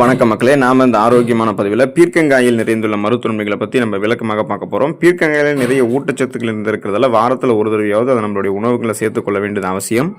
வணக்கம் மக்களே. நாம இந்த ஆரோக்கியமான பதிவில் பீர்க்கங்காயில் நிறைந்துள்ள மருத்துவமைகளை பற்றி நம்ம விளக்கமாக பார்க்க போகிறோம் பீர்க்கங்காயில் நிறைய ஊட்டச்சத்துக்கள் இருந்திருக்கிறதால வாரத்தில் ஒரு தடவையாவது அதை நம்மளுடைய உணவுகளை சேர்த்துக்கொள்ள வேண்டியது அவசியம்.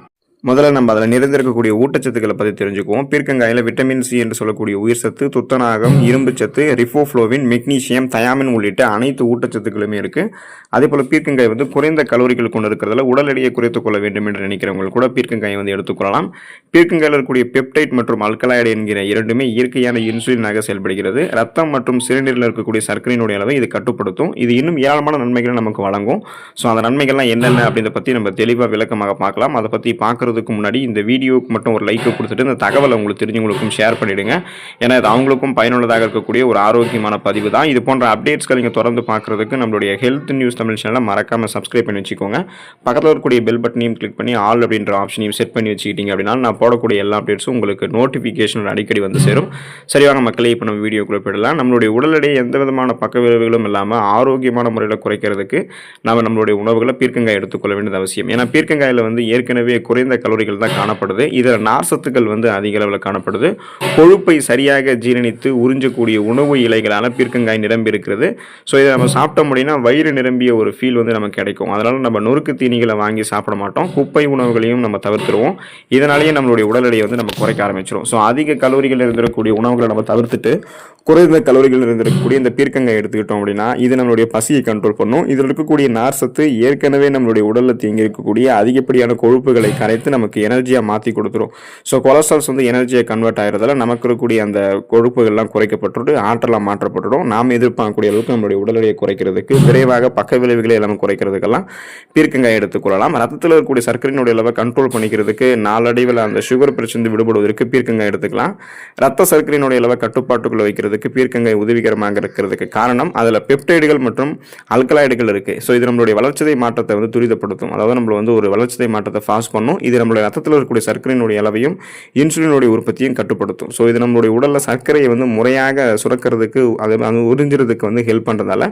முதல்ல நம்ம அதில் நிறைந்திருக்கக்கூடிய ஊட்டச்சத்துக்களை பற்றி தெரிஞ்சுக்குவோம். பீர்க்கங்காயில் விட்டமின் சி என்று சொல்லக்கூடிய உயிர் சத்து துத்தநாகம் இரும்புச்சத்து ரிஃபோஃப்ளோவின் மெக்னீசியம் தயாமின் உள்ளிட்ட அனைத்து ஊட்டச்சத்துக்களுமே இருக்குது அதே போல் பீர்க்கங்காய் வந்து குறைந்த கலோரிகள் கொண்டு இருக்கிறதால உடல் எடையை குறைத்துக் கொள்ள வேண்டும் என்று நினைக்கிறவங்க கூட பீர்க்கங்காயை வந்து எடுத்துக்கொள்ளலாம் பீர்க்கங்காயில் இருக்கக்கூடிய பெப்டைட் மற்றும் அல்கலாய்டு என்கிற இரண்டுமே இயற்கையான இன்சுலினாக செயல்படுகிறது. ரத்தம் மற்றும் சிறுநீரில் இருக்கக்கூடிய சர்க்கரையினுடைய அளவை இது கட்டுப்படுத்தும். இது இன்னும் ஏராளமான நன்மைகளை நமக்கு வழங்கும். ஸோ அந்த நன்மைகள்லாம் என்னென்ன அப்படின்றத பற்றி நம்ம தெளிவாக விளக்கமாக பார்க்கலாம். அதை பற்றி போகிறதுக்கு முன்னாடி இந்த வீடியோவுக்கு மட்டும் ஒரு லைக்கை கொடுத்துட்டு இந்த தகவலை உங்களுக்கு தெரிஞ்சவங்களுக்கும் ஷேர் பண்ணிவிடுங்க ஏன்னா இது அவங்களுக்கும் பயனுள்ளதாக இருக்கக்கூடிய ஒரு ஆரோக்கியமான பதிவு தான். இது போன்ற அப்டேட்ஸ்களை நீங்கள் தொடர்ந்து பார்க்குறதுக்கு நம்மளுடைய ஹெல்த் நியூஸ் தமிழ் சேனலை மறக்காமல் சப்ஸ்கிரைப் பண்ணி வச்சுக்கோங்க. பக்கத்தில் இருக்கக்கூடிய பெல் பட்டனையும் கிளிக் பண்ணி ஆல் அப்படின்ற ஆப்ஷனையும் செட் பண்ணி வச்சுக்கிட்டீங்க அப்படின்னா நான் போடக்கூடிய எல்லா அப்டேட்ஸும் உங்களுக்கு நோட்டிஃபிகேஷன் அடிக்கடி வந்து சேரும். சரிவாங்க மக்களே இப்போ நம்ம வீடியோக்குள்ளே போயிடலாம். நம்மளுடைய உடல் எடையை எந்த விதமான பக்க விளைவுகளும் இல்லாமல் ஆரோக்கியமான முறையில் குறைக்கிறதுக்கு நாம் நம்மளுடைய உணவுகளை பீர்க்கங்காய் எடுத்துக்கொள்ள வேண்டியது அவசியம். ஏன்னா பீர்க்கங்காயில் வந்து ஏற்கனவே குறைந்த கலோரிகள் தான் காணப்படுது. இதில் நார் சத்துக்கள் வந்து அதிக அளவில் காணப்படுது. கொழுப்பை சரியாக ஜீரணித்து உறிஞ்சக்கூடிய உணவு இலைகளால் பீர்க்கங்காய் நிரம்பி இருக்கிறது. ஸோ இதை நம்ம சாப்பிட்டோம் அப்படின்னா வயிறு நிரம்பிய ஒரு ஃபீல் வந்து நமக்கு கிடைக்கும். அதனால் நம்ம நொறுக்கு தீனிகளை வாங்கி சாப்பிட மாட்டோம். குப்பை உணவுகளையும் நம்ம தவிர்த்துருவோம். இதனாலேயே நம்மளுடைய உடல் எடையை வந்து நம்ம குறைக்க ஆரம்பிச்சிடும் ஸோ அதிக கலோரிகள் இருந்திருக்கக்கூடிய உணவுகளை நம்ம தவிர்த்துட்டு குறைந்த கலோரிகள் இருந்திருக்கக்கூடிய இந்த பீர்க்கங்காய் எடுத்துக்கிட்டோம் அப்படின்னா இது நம்மளுடைய பசியை கண்ட்ரோல் பண்ணும். இதில் இருக்கக்கூடிய நார் சத்து ஏற்கனவே நம்மளுடைய உடலில் தேங்கி இருக்கக்கூடிய அதிகப்படியான கொழுப்புகளை கரைத்து நமக்கு எனர்ஜியாக மாற்றி கொடுத்துரும். ஸோ கொலஸ்ட்ரால்ஸ் வந்து எனர்ஜியை கன்வெர்ட் ஆகிறதால நமக்கு இருக்கக்கூடிய அந்த கொழுப்புகள்லாம் குறைக்கப்பட்டு ஆற்றலாக மாற்றப்பட்டுடும். நாம் எதிர்பார்க்கக்கூடிய அளவுக்கு நம்மளுடைய உடல் எடையை குறைக்கிறதுக்கு விரைவாக பக்க விளைவுகளை எல்லாமே குறைக்கிறதுக்கெல்லாம் பீர்க்கங்காய் எடுத்துக்கொள்ளலாம் ரத்தத்தில் இருக்கக்கூடிய சர்க்கரையினுடைய அளவை கண்ட்ரோல் பண்ணிக்கிறதுக்கு நாளடைவில் அந்த சுகர் பிரச்சனை விடுபடுவதற்கு பீர்க்கங்காய் எடுத்துக்கலாம். ரத்த சர்க்கரையினுடைய அளவை கட்டுப்பாட்டுக்குள்ள வைக்கிறதுக்கு பீர்க்கங்காய் உதவிகரமாக இருக்கிறதுக்கு காரணம் அதில் பெப்டைடுகள் மற்றும் அல்கலாய்டுகள் இருக்குது ஸோ இது நம்மளுடைய வளர்ச்சிதை மாற்றத்தை வந்து துரிதப்படுத்தும். அதாவது நம்மளை வந்து ஒரு வளர்ச்சிதை மாற்றத்தை ஃபாஸ்ட் பண்ணும். இது இது நம்மளுடைய ரத்தத்தில் இருக்கக்கூடிய சர்க்கரையினுடைய அளவையும் இன்சுலினுடைய உற்பத்தியும் கட்டுப்படுத்தும். ஸோ இது நம்மளுடைய உடலில் சர்க்கரையை வந்து முறையாக சுரக்கிறதுக்கு அது அது உறிஞ்சிறதுக்கு வந்து ஹெல்ப் பண்ணுறதால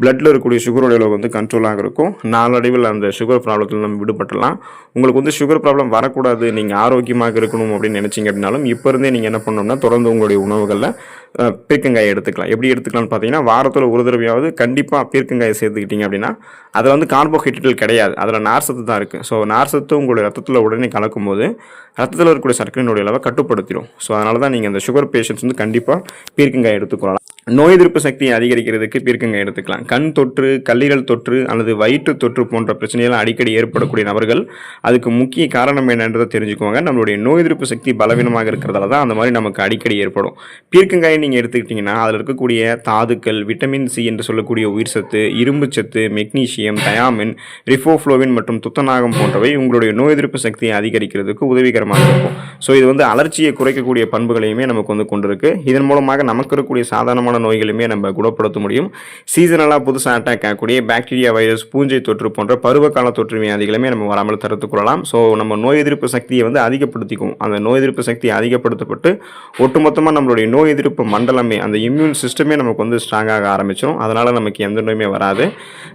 பிளட்டில் இருக்கக்கூடிய சுகருடைய அளவு வந்து கண்ட்ரோலாக இருக்கும். நாளடைவில் அந்த சுகர் ப்ராப்ளத்தில் நம்ம விடுபட்டலாம் உங்களுக்கு வந்து சுகர் ப்ராப்ளம் வரக்கூடாது நீங்கள் ஆரோக்கியமாக இருக்கணும் அப்படின்னு நினச்சிங்க அப்படின்னாலும் இப்போ இருந்தே நீங்கள் என்ன பண்ணணும்னா தொடர்ந்து உங்களுடைய உணவுகளில் பீர்க்கங்காயை எடுத்துக்கலாம். எப்படி எடுத்துக்கலாம்னு பார்த்தீங்கன்னா வாரத்தில் ஒரு தடவையாவது கண்டிப்பாக பீர்க்கங்காயை சேர்த்துக்கிட்டீங்க அப்படின்னா அதில் வந்து கார்போஹைட்ரேட்டுகள் கிடையாது. அதில் நார்சத்து தான் இருக்குது ஸோ நார்சத்து உங்களுடைய ரத்தத்தில் உடனே கலக்கும்போது ரத்தத்தில் இருக்கக்கூடிய சர்க்கரையினுடைய அளவை கட்டுப்படுத்திடும் ஸோ அதனால தான் நீங்கள் அந்த சுகர் பேஷண்ட்ஸ் வந்து கண்டிப்பாக பீர்க்கங்காய் எடுத்துக்கொள்ளலாம். நோய் எதிர்ப்பு சக்தியை அதிகரிக்கிறதுக்கு பீர்க்கங்காய் எடுத்துக்கலாம். கண் தொற்று கல்லீரல் தொற்று அல்லது வயிற்று தொற்று போன்ற பிரச்சனைகள் அடிக்கடி ஏற்படக்கூடிய நபர்கள் அதுக்கு முக்கிய காரணம் என்னன்றதை தெரிஞ்சுக்குவாங்க. நம்மளுடைய நோய் எதிர்ப்பு சக்தி பலவீனமாக இருக்கிறதால தான் அந்த மாதிரி நமக்கு அடிக்கடி ஏற்படும். பீர்க்கங்காயை நீங்கள் எடுத்துக்கிட்டிங்கன்னா அதில் இருக்கக்கூடிய தாதுக்கள் விட்டமின் சி என்று சொல்லக்கூடிய உயிர் சத்து இரும்புச்சத்து மெக்னீஷியம் தயாமின் ரிஃபோஃப்ளோவின் மற்றும் துத்தநாகம் போன்றவை உங்களுடைய நோய் எதிர்ப்பு சக்தியை அதிகரிக்கிறதுக்கு உதவிகரமாக இருக்கும். ஸோ இது வந்து அலர்ச்சியை குறைக்கக்கூடிய பண்புகளையுமே நமக்கு வந்து கொண்டிருக்கு. இதன் மூலமாக நமக்கு இருக்கக்கூடிய சாதாரணமான நோய்களுமே நம்ம குணப்படுத்த முடியும். சீசனலாக புதுசாக அட்டாக் ஆகக்கூடிய பாக்டீரியா வைரஸ் பூஞ்சை தொற்று போன்ற பருவகால தொற்று வியாதிகளுமே நம்ம வராமல் தடுத்துக் கொள்ளலாம். ஸோ நம்ம நோய் எதிர்ப்பு சக்தியை வந்து அதிகப்படுத்திக்கும். அந்த நோய் எதிர்ப்பு சக்தி அதிகப்படுத்தப்பட்டு ஒட்டுமொத்தமாக நம்மளுடைய நோய் எதிர்ப்பு மண்டலமே அந்த இம்யூன் சிஸ்டமே நமக்கு வந்து ஸ்ட்ராங்காக ஆரம்பிச்சிடும் அதனால் நமக்கு எந்த நோயுமே வராது.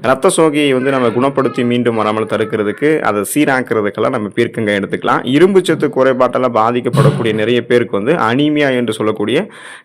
ரத்த சோகையை வந்து நம்ம குணப்படுத்தி மீண்டும் வராமல் தடுக்கிறதுக்கு அதை சீராக்கிறதுக்கெல்லாம் நம்ம பீர்க்கங்க எடுத்துக்கலாம். இரும்பு சத்து குறைபாட்டால் பாதிக்கப்படக்கூடிய நிறைய பேருக்கு வந்து அனீமியா என்று சொல்லக்கூடிய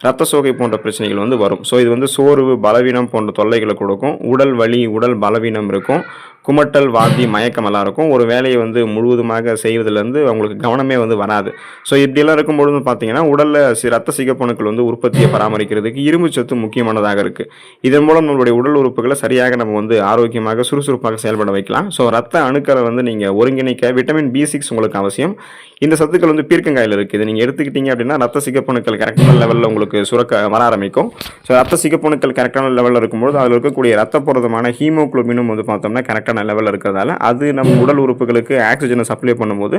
ரத்த சோகை போன்ற பிரச்சனைகள் வந்து வரும். ஸோ இது வந்து சோர்வு பலவீனம் போன்ற தொல்லைகளை கொடுக்கும். உடல் வலி உடல் பலவீனம் இருக்கும். குமட்டல் வாந்தி மயக்கம் எல்லாம் இருக்கும். ஒரு வேலையை வந்து முழுவதுமாக செய்வதிலேருந்து அவங்களுக்கு கவனமே வந்து வராது. ஸோ இப்படியெல்லாம் இருக்கும்பொழுது பார்த்தீங்கன்னா உடலில் ரத்த சிகப்பணுக்கள் வந்து உற்பத்தியை பராமரிக்கிறதுக்கு இரும்பு சத்து முக்கியமானதாக இருக்குது இதன் மூலம் நம்மளுடைய உடல் உறுப்புகளை சரியாக நம்ம வந்து ஆரோக்கியமாக சுறுசுறுப்பாக செயல்பட வைக்கலாம். ஸோ ரத்த அணுக்களை வந்து நீங்கள் ஒருங்கிணைக்க விட்டமின் பி சிக்ஸ் உங்களுக்கு அவசியம். இந்த சத்துக்கள் வந்து பீர்க்கங்காயில் இருக்குது இதை நீங்கள் எடுத்துக்கிட்டீங்க அப்படின்னா ரத்த சிகப்பணுக்கள் கரெக்டான லெவலில் உங்களுக்கு சுரக்க வர ஆரம்பிக்கும். ஸோ ரத்த சிகப்பணுக்கள் கரெக்டான லெவலில் இருக்கும்போது அதில் இருக்கக்கூடிய ரத்த புரதமான ஹீமோகுளோபினும் வந்து பார்த்தோம்னா கரெக்டான லெவலில் இருக்கிறதால அது நம்ம உடல் உறுப்புகளுக்கு ஆக்சிஜனை சப்ளை பண்ணும்போது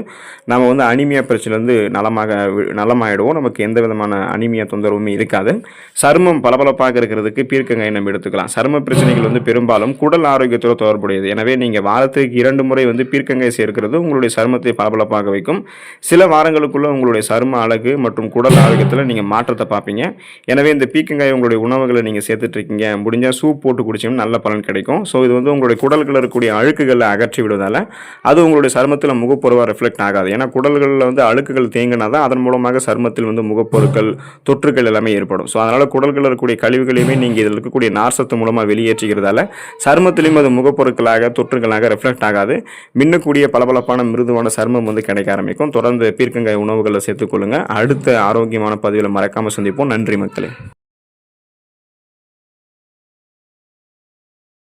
நம்ம வந்து அனிமியா பிரச்சனைலேருந்து நலமாக நலமாயிடுவோம். நமக்கு எந்த விதமான அனிமியா தொந்தரவுமே இருக்காது. சருமம் பளபளப்பாக இருக்கிறதுக்கு பீர்க்கங்காய் நம்ம எடுத்துக்கலாம். சரும பிரச்சனைகள் வந்து பெரும்பாலும் குடல் ஆரோக்கியத்தோடு தொடர்புடையது. எனவே நீங்கள் வாரத்துக்கு இரண்டு முறை வந்து பீர்க்கங்காய் சேர்க்கிறது உங்களுடைய சருமத்தை பளபளப்பாக வைக்கும். சில வாரங்களுக்குள்ளே உங்களுடைய சரும அழகு மற்றும் குடல் ஆரோக்கியத்தில் நீங்கள் மாற்றத்தை பார்ப்பீங்க. எனவே இந்த பீக்கங்காய் உங்களுடைய உணவுகளை நீங்கள் சேர்த்துட்ருக்கீங்க முடிஞ்சால் சூப் போட்டு குடிச்சிங்கன்னா நல்ல பலன் கிடைக்கும். ஸோ இது வந்து உங்களுடைய குடல்களில் இருக்கக்கூடிய அழுக்குகளை அகற்றி விடுவதால் அது உங்களுடைய சருமத்தில் முகப்பொருவாக ரிஃப்ளெக்ட் ஆகாது. ஏன்னா குடல்களில் வந்து அழுக்குகள் தேங்கினா தான் அதன் மூலமாக சருமத்தில் வந்து முகப்பொருட்கள் தொற்றுகள் எல்லாமே ஏற்படும். ஸோ அதனால் குடல்களில் இருக்கக்கூடிய கழிவுகளையுமே நீங்கள் இதில் இருக்கக்கூடிய நார்சத்து மூலமாக வெளியேற்றுகிறதால சருமத்திலையும் அது முகப்பொருட்களாக தொற்றுகளாக ரிஃப்ளெக்ட் ஆகாது. மின்னக்கூடிய பளபளப்பான மிருதுவான சருமம் வந்து கிடைக்க ஆரம்பிக்கும். தொடர்ந்து பீர்க்கங்காய் உணவுகளை சேர்த்துக்கொள்ளுங்க அடுத்த ஆரோக்கியமான பதிவில் மறக்காமல் சந்திப்போம். நன்றி மக்களே.